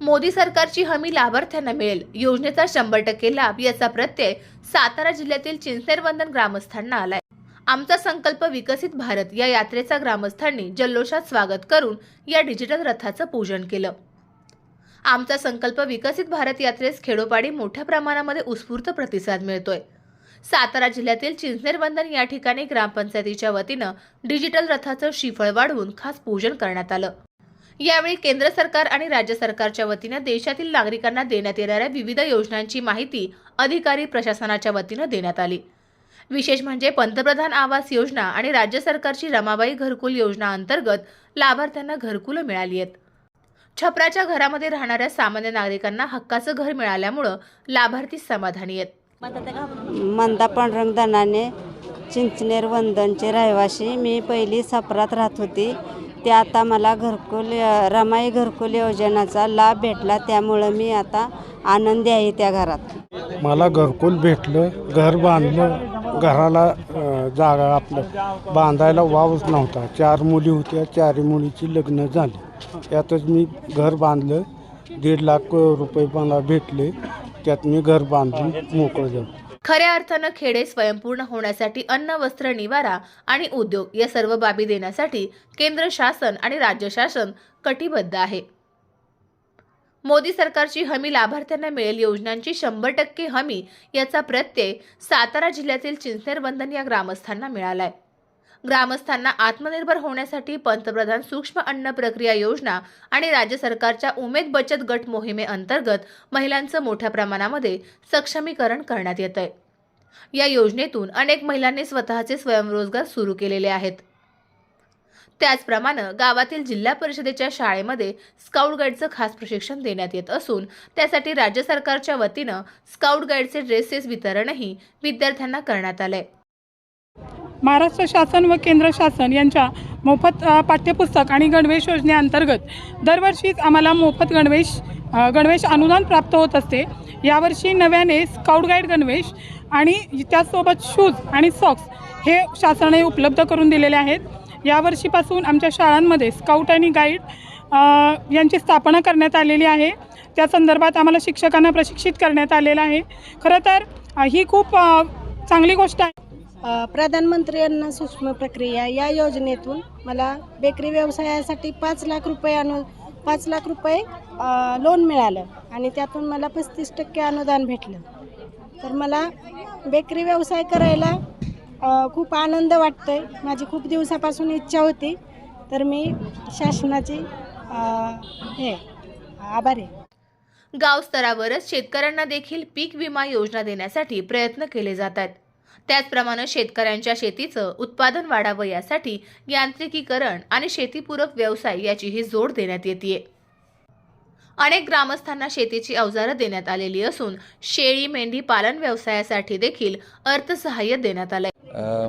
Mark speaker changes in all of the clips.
Speaker 1: मोदी सरकारची हमी लाभार्थ्यांना मिळेल. योजनेचा शंभर टक्के लाभ याचा प्रत्यय सातारा जिल्ह्यातील चिंचनेरवंदन ग्रामस्थांना आलाय. आमचा संकल्प विकसित भारत या यात्रेचा ग्रामस्थांनी जल्लोषात स्वागत करून या डिजिटल रथाचं पूजन केलं. आमचा संकल्प विकसित भारत यात्रेस खेडोपाडी मोठ्या प्रमाणामध्ये उत्स्फूर्त प्रतिसाद मिळतोय. सातारा जिल्ह्यातील चिंचनेरबंधन या ठिकाणी ग्रामपंचायतीच्या वतीनं डिजिटल रथाचं शिफळ वाढवून खास पूजन करण्यात आलं. यावेळी केंद्र सरकार आणि राज्य सरकारच्या वतीनं देशातील नागरिकांना देण्यात येणाऱ्या विविध योजनांची माहिती अधिकारी प्रशासनाच्या वतीनं देण्यात आली. विशेष म्हणजे पंतप्रधान आवास योजना आणि राज्य सरकारची रमाबाई घरकुल योजना अंतर्गत लाभार्थ्यांना घरकुलं मिळाली आहेत. छपराच्या घरामध्ये राहणाऱ्या सामान्य नागरिकांना हक्काचं घर मिळाल्यामुळं लाभार्थी समाधानी आहेत.
Speaker 2: मंदा पांडुरंग चिंचनेर वंदनचे रहिवासी. मी पहिली सपरात राहत होती. ते आता मला घरकुल रमाई घरकुल योजनाचा लाभ भेटला त्यामुळं मी आता आनंदी आहे त्या घरात.
Speaker 3: मला घरकुल भेटलं घर बांधलं घराला जागा आपलं. बांधायला वावच नव्हता. चार मुली होत्या चारही मुलीची लग्न झाली. त्यातच मी घर बांधलं. दीड लाख रुपये मला भेटले. त्यात मी घर बांधून मोकळं झालं.
Speaker 1: खऱ्या अर्थानं खेडे स्वयंपूर्ण होण्यासाठी अन्न वस्त्र निवारा आणि उद्योग या सर्व बाबी देण्यासाठी केंद्र शासन आणि राज्य शासन कटिबद्ध आहे. मोदी सरकारची हमी लाभार्थ्यांना मिळेल योजनांची शंभर टक्के हमी याचा प्रत्यय सातारा जिल्ह्यातील चिंचनेर बंधन या ग्रामस्थांना मिळालाय. ग्रामस्थांना आत्मनिर्भर होण्यासाठी पंतप्रधान सूक्ष्म अन्न प्रक्रिया योजना आणि राज्य सरकारच्या उमेद बचत गट मोहिमेअंतर्गत महिलांचं मोठ्या प्रमाणामध्ये सक्षमीकरण करण्यात येत आहे या योजनेतून अनेक महिलांनी स्वतःचे स्वयंरोजगार सुरू केलेले आहेत. त्याचप्रमाणे गावातील जिल्हा परिषदेच्या शाळेमध्ये स्काउट गाईडचं खास प्रशिक्षण देण्यात येत असून त्यासाठी राज्य सरकारच्या वतीनं स्काउट गाईडचे ड्रेसेस वितरणही विद्यार्थ्यांना करण्यात आलंय.
Speaker 4: महाराष्ट्र शासन व केंद्र शासन यांच्या मोफत पाठ्यपुस्तक आणि गणवेश योजनेअंतर्गत दरवर्षीच आम्हाला मोफत गणवेश गणवेश अनुदान प्राप्त होत असते. यावर्षी नव्याने स्काउट गाईड गणवेश आणि त्याचसोबत शूज आणि सॉक्स हे शासनाने उपलब्ध करून दिलेले आहेत. यावर्षीपासून आमच्या शाळांमध्ये स्काउट आणि गाईड यांची स्थापना करण्यात आलेली आहे. त्या संदर्भात आम्हाला शिक्षकांना प्रशिक्षित करण्यात आलेलं आहे. खरं तर ही खूप चांगली गोष्ट आहे.
Speaker 5: प्रधानमंत्री अन्न सूक्ष्म प्रक्रिया या योजनेतून मला बेकरी व्यवसायासाठी पाच लाख रुपये अनु पाच लाख रुपये लोन मिळालं आणि त्यातून मला पस्तीस टक्के अनुदान भेटलं. तर मला बेकरी व्यवसाय करायला खूप आनंद वाटतो आहे माझी खूप दिवसापासून इच्छा होती. तर मी शासनाची हे आभारी आहे.
Speaker 1: गावस्तरावरच शेतकऱ्यांना देखील पीक विमा योजना देण्यासाठी प्रयत्न केले जात आहेत त्याचप्रमाणे शेतकऱ्यांच्या शेतीचं उत्पादन वाढावं यासाठी यांत्रिकीकरण आणि शेतीपूरक व्यवसाय याचीही जोड देण्यात येते अनेक ग्रामस्थांना शेतीची अवजारं देण्यात आलेली असून शेळी मेंढी पालन व्यवसायासाठी देखील अर्थसहाय्य देण्यात आलंय.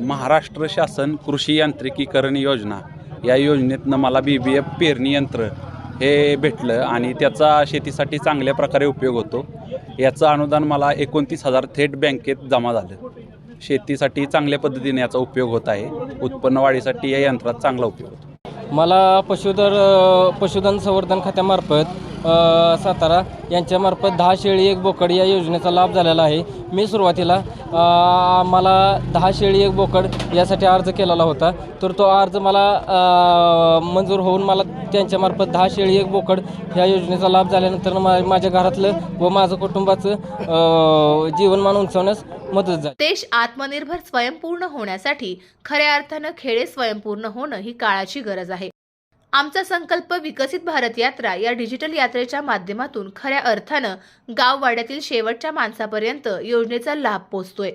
Speaker 6: महाराष्ट्र शासन कृषी यांत्रिकीकरण योजना या योजनेतनं मला बी बी एफ पेरणी यंत्र हे भेटलं आणि त्याचा शेतीसाठी चांगल्या प्रकारे उपयोग होतो. याचं अनुदान मला एकोणतीस हजार थेट बँकेत जमा झालं. शेतीसाठी चांगल्या पद्धतीने याचा उपयोग होत आहे. उत्पन्न वाढीसाठी या यंत्रात चांगला उपयोग होतो.
Speaker 7: मला पशुधर पशुधन संवर्धन खात्यामार्फत सातारा यांच्यामार्फत दहा शेळी एक बोकड या योजनेचा लाभ झालेला आहे. मी सुरुवातीला मला दहा शेळी एक बोकड यासाठी अर्ज केलेला होता. तर तो अर्ज मला मंजूर होऊन मला त्यांच्यामार्फत दहा शेळी एक बोकड ह्या योजनेचा लाभ झाल्यानंतर मा माझ्या घरातलं व माझं कुटुंबाचं जीवनमान उंचावण्यास मदत झाली.
Speaker 1: देश आत्मनिर्भर स्वयंपूर्ण होण्यासाठी खऱ्या अर्थानं खेडे स्वयंपूर्ण होणं ही काळाची गरज आहे. आमचा संकल्प विकसित भारत यात्रा या डिजिटल यात्रेच्या माध्यमातून खऱ्या अर्थानं गाववाड्यातील शेवटच्या माणसापर्यंत योजनेचा लाभ पोचतोय.